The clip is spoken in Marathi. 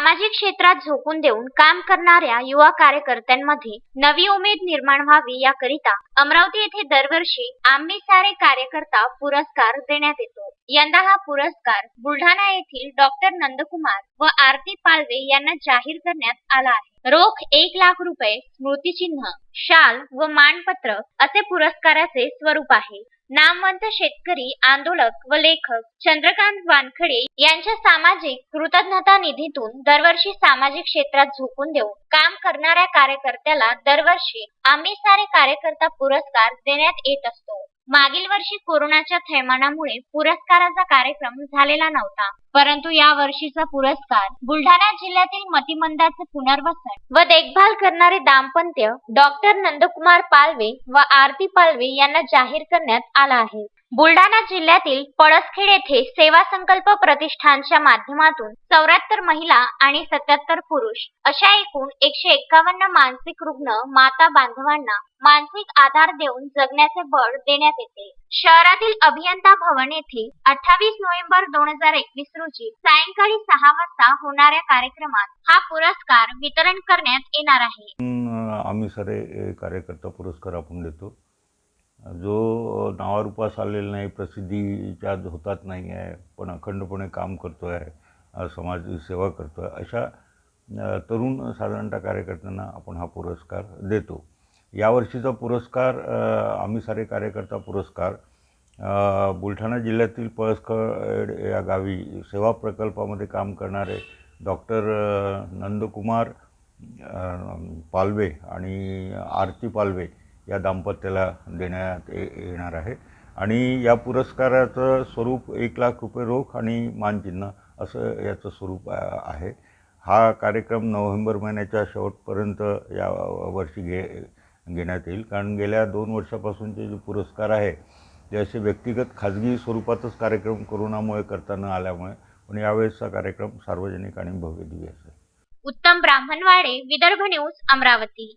सामाजिक क्षेत्रात झोकून देऊन काम करणाऱ्या युवा कार्यकर्त्यांमध्ये नवी उमेद निर्माण व्हावी याकरिता अमरावती येथे दरवर्षी आम्ही सारे कार्यकर्ता पुरस्कार देण्यात येतो. यंदा हा पुरस्कार बुलढाणा येथील डॉक्टर नंदकुमार व आरती पालवे यांना जाहीर करण्यात आला आहे. रोख एक लाख रुपये स्मृतिचिन्ह शाल व मानपत्र असे पुरस्काराचे स्वरूप आहे. नामवंत शेतकरी आंदोलक व लेखक चंद्रकांत वानखडे यांच्या सामाजिक कृतज्ञता निधीतून दरवर्षी सामाजिक क्षेत्रात झोकून देऊन काम करणाऱ्या कार्यकर्त्याला दरवर्षी आम्ही सारे कार्यकर्ता पुरस्कार देण्यात येत असतो. मागील वर्षी कोरोनाच्या थैमानामुळे पुरस्काराचा कार्यक्रम झालेला नव्हता. परंतु या वर्षीचा पुरस्कार बुलढाणा जिल्ह्यातील मतिमंदाचे पुनर्वसन व देखभाल करणारे दाम्पत्य डॉक्टर नंदकुमार पालवे व आरती पालवे यांना जाहीर करण्यात आला आहे. बुलढाणा जिल्ह्यातील पळसखेड येथे सेवा संकल्प प्रतिष्ठानच्या माध्यमातून चौऱ्याहत्तर महिला आणि सत्याहत्तर पुरुष अशा एकूण एकशे एकावन्न मानसिक रुग्ण माता बांधवांना मानसिक आधार देऊन जगण्याचे बळ देण्यात येते. शहरातील अभियंता भवन येथे अठ्ठावीस नोव्हेंबर दोन हजार एकवीस रोजी सायंकाळी सहा वाजता होणाऱ्या कार्यक्रमात हा पुरस्कार वितरण करण्यात येणार आहे. आम्ही सारे कार्यकर्ता पुरस्कार आपण देतो. जो नावारूपास आलेला नाही प्रसिद्धीच्या होतात नाही आहे पण अखंडपणे काम करतो आहे समाज सेवा करतो आहे अशा तरुण साधारणतः कार्यकर्त्यांना आपण हा पुरस्कार देतो. यावर्षीचा पुरस्कार आम्ही सारे कार्यकर्ता पुरस्कार बुलढाणा जिल्ह्यातील पळसखड या गावी सेवा प्रकल्पामध्ये काम करणारे डॉक्टर नंदकुमार पालवे आणि आरती पालवे या दाम्पत्याला देण्यात ये- येणार आहे. आणि या पुरस्काराचं स्वरूप एक लाख रुपये रोख आणि मानचिन्ह असं याचं स्वरूप आहे. हा कार्यक्रम नोव्हेंबर महिन्याच्या शेवटपर्यंत या वर्षी घे घेण्यात येईल. कारण गेल्या दोन वर्षापासूनचे जे पुरस्कार आहे ते असे व्यक्तिगत खाजगी स्वरूपातच कार्यक्रम कोरोनामुळे करता न आल्यामुळे पण यावेळेसचा कार्यक्रम सार्वजनिक आणि भव्य दिव्य असेल. उत्तम ब्राह्मणवाडे विदर्भ न्यूज अमरावती.